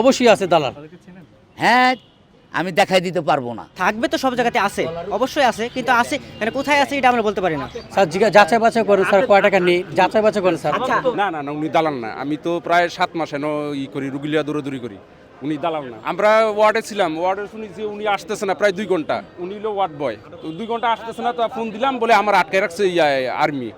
অবশ্যই আছে দালাল। হ্যাঁ আমি দেখাই দিতে পারব না। থাকবে তো সব জায়গাতে আছে অবশ্যই আছে কিন্তু আছে মানে কোথায় আছে এটা আমরা বলতে পারি না। স্যার জিজ্ঞা যাচাই বাছাই করেন স্যার কয় টাকা নেই যাচাই বাছাই করেন স্যার। না না না উনি দালাল না। আমি তো প্রায় সাত মাস এন ই করি রুগিলিয়া দৌড়াদৌড়ি করি। উনি দালাল না। আমরা ওয়ার্ডে ছিলাম ওয়ার্ডে শুনি যে উনি আসতেছে না প্রায় দুই ঘণ্টা। উনি হলো ওয়ার্ড বয়। তো দুই ঘণ্টা আসতেছে না তো ফোন দিলাম বলে আমার আটকে রাখছে ইয়া আর্মি।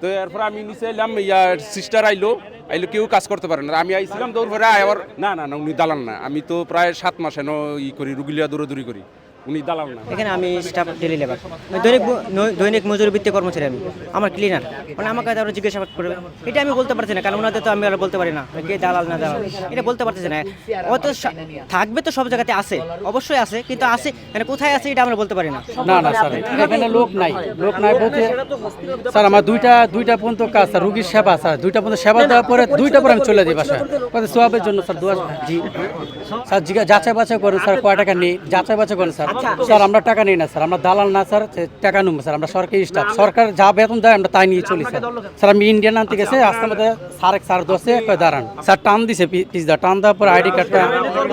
তো এরপর আমি নিচে এলাম ইয়া সিস্টার আইলো আইলো কেউ কাজ করতে পারে না। আমি আইছিলাম দৌড় ভরে আবার না না না, উনি দালান না। আমি তো প্রায় সাত মাস এন ই করি, রুগিলিয়া দৌড়াদৌড়ি করি। উনি দালাল না। এখানে আমি স্টাফ ডেলি লেবার দৈনিক দৈনিক মজুরি ভিত্তিক কর্মচারী আমি। আমার ক্লিনার মানে আমাকে তারা জিজ্ঞাসা করবে এটা আমি বলতে পারছি না কারণ ওনাদের তো আমি আর বলতে পারি না। কে দালাল না দালাল। এটা বলতে পারতেছি না। ও তো থাকবে তো সব জায়গাতে আছে। অবশ্যই আছে কিন্তু আছে মানে কোথায় আছে এটা আমরা বলতে পারি না। না না স্যার এখানে লোক নাই। লোক নাই বলতে স্যার আমার দুইটা দুইটা পর্যন্ত কাজ স্যার রুগীর সেবা স্যার দুইটা পর্যন্ত সেবা দেওয়ার পরে দুইটা পরে আমি চলে যাই বাসায়। সোয়াবের জন্য স্যার দোয়া জি। স্যার যাচাই বাছাই করেন স্যার কয় টাকা নেই। যাচাই বাছাই করেন স্যার। স্যার আমরা টাকা নিই না স্যার। আমরা দালাল না স্যার। টাকা নেব স্যার। আমরা সরকারি স্টাফ সরকার যা বেতন দেয় আমরা তাই নিয়ে চলি স্যার। স্যার আমি ইন্ডিয়ান আনতে গেছে আসতে মধ্যে স্যার এক স্যার দোষে দাঁড়ান। স্যার টান দিছে পিসদা। টান দেওয়ার পরে আইডি কার্ডটা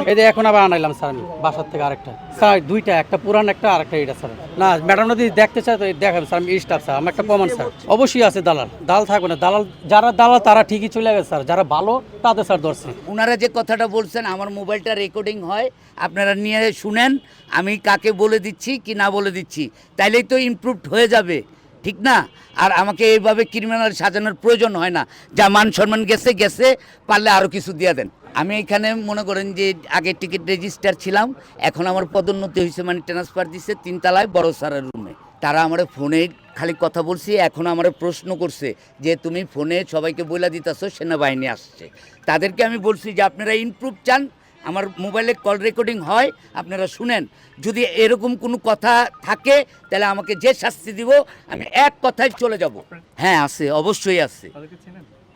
এই যে এখন আবার আনাইলাম স্যার আমি বাসার থেকে আরেকটা। স্যার দুইটা একটা পুরান একটা আরেকটা এটা স্যার। না ম্যাডাম যদি দেখতে চায় তো দেখাবেন স্যার আমি স্টাফ স্যার। আমার একটা প্রমাণ স্যার। অবশ্যই আছে দালাল। দালাল থাকবে না। দালাল যারা দালাল তারা ঠিকই চলে গেছে স্যার। যারা ভালো তাদের স্যার ধরছে। ওনারা যে কথাটা বলছেন আমার মোবাইলটা রেকর্ডিং হয়। আপনারা নিয়ে শুনেন আমি কাকে বলে দিচ্ছি, কি না বলে দিচ্ছি, তাইলেই তো ইমপ্রুভড হয়ে যাবে, ঠিক না? আর আমাকে এইভাবে ক্রিমিনাল সাজানোর প্রয়োজন হয় না। যা মান সম্মান গেছে গেছে, পারলে আরও কিছু দিয়ে দেন। আমি এখানে মনে করেন যে আগে টিকিট রেজিস্টার ছিলাম, এখন আমার পদোন্নতি হয়েছে মানে ট্রান্সফার দিচ্ছে তিনতলায় বড় স্যারের রুমে তারা আমার ফোনে খালি কথা বলছি, এখন আমার প্রশ্ন করছে যে তুমি ফোনে সবাইকে বলে দিতেছো, সেনাবাহিনী আসছে। তাদেরকে আমি বলছি যে, আপনারা ইমপ্রুভ চান আমার মোবাইলে কল রেকর্ডিং হয় আপনারা শুনেন। যদি এরকম কোনো কথা থাকে তাহলে আমাকে যে শাস্তি দিব আমি এক কথায় চলে যাব। হ্যাঁ আছে অবশ্যই আছে।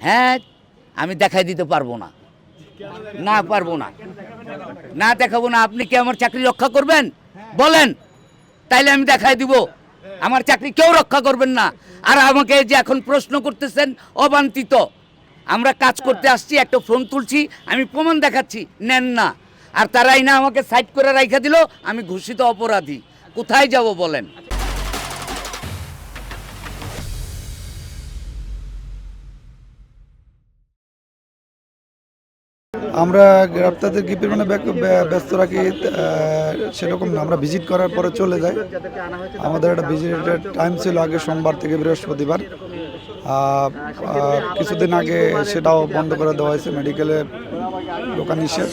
হ্যাঁ আমি দেখাই দিতে পারব না। না পারব না। না দেখাবো না আপনি কি আমার চাকরি রক্ষা করবেন? বলেন তাইলে আমি দেখাই দিব। আমার চাকরি কেউ রক্ষা করবেন না। আর আমাকে যে এখন প্রশ্ন করতেছেন অবান্তিত। আমরা কাজ করতে আসছি, একটা ফোন তুলছি, আমি প্রমাণ দেখাচ্ছি, নেন না। আর তারাই না আমাকে সাইড করে রাইখা দিল, আমি ঘোষিত অপরাধী। কোথায় যাব বলেন? আমরা গ্রেপ্তারদেরকে পরিমাণে ব্যস্ত রাখি সেরকম না। আমরা ভিজিট করার পরে চলে যাই। আমাদের একটা ভিজিটের টাইম ছিল আগে সোমবার থেকে বৃহস্পতিবার। কিছুদিন আগে সেটাও বন্ধ করে দেওয়া হয়েছে মেডিকেলে দোকান নিষেধ